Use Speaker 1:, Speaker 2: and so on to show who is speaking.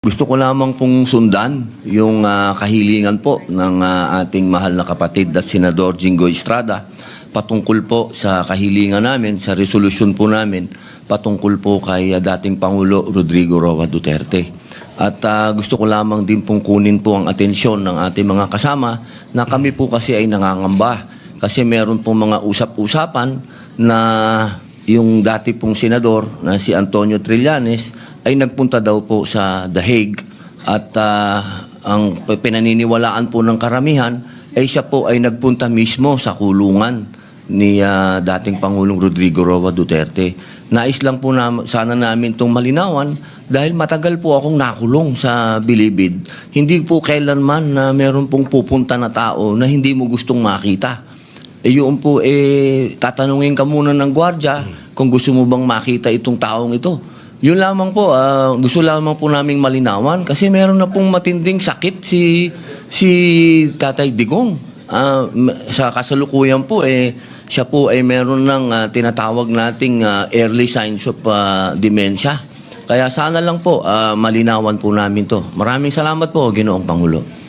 Speaker 1: Gusto ko lamang pong sundan yung ah, kahilingan po ng ah, ating mahal na kapatid at Senador Jingo Estrada patungkol po sa kahilingan namin, sa resolusyon po namin patungkol po kay ah, dating Pangulo Rodrigo Roa Duterte. At ah, gusto ko lamang din pong kunin po ang atensyon ng ating mga kasama na kami po kasi ay nangangamba kasi meron pong mga usap-usapan na yung dati pong senador na si Antonio Trillanes ay nagpunta daw po sa The Hague at ah, ang pinaniniwalaan po ng karamihan ay siya po ay nagpunta mismo sa kulungan ni ah, dating Pangulong Rodrigo Roa Duterte. Nais lang po na, sana namin itong malinawan dahil matagal po akong nakulong sa Bilibid. Hindi po kailanman na meron pong pupunta na tao na hindi mo gustong makita. Eh, yun po, eh, tatanungin ka muna ng gwardya kung gusto mo bang makita itong taong ito. Yun lamang po, ah, gusto lamang po naming malinawan kasi meron na pong matinding sakit si si Tatay Digong. M- sa kasalukuyan po, eh, siya po ay meron ng ah, tinatawag nating ah, early signs of ah, dementia. Kaya sana lang po, ah, malinawan po namin to. Maraming salamat po, Ginoong Pangulo.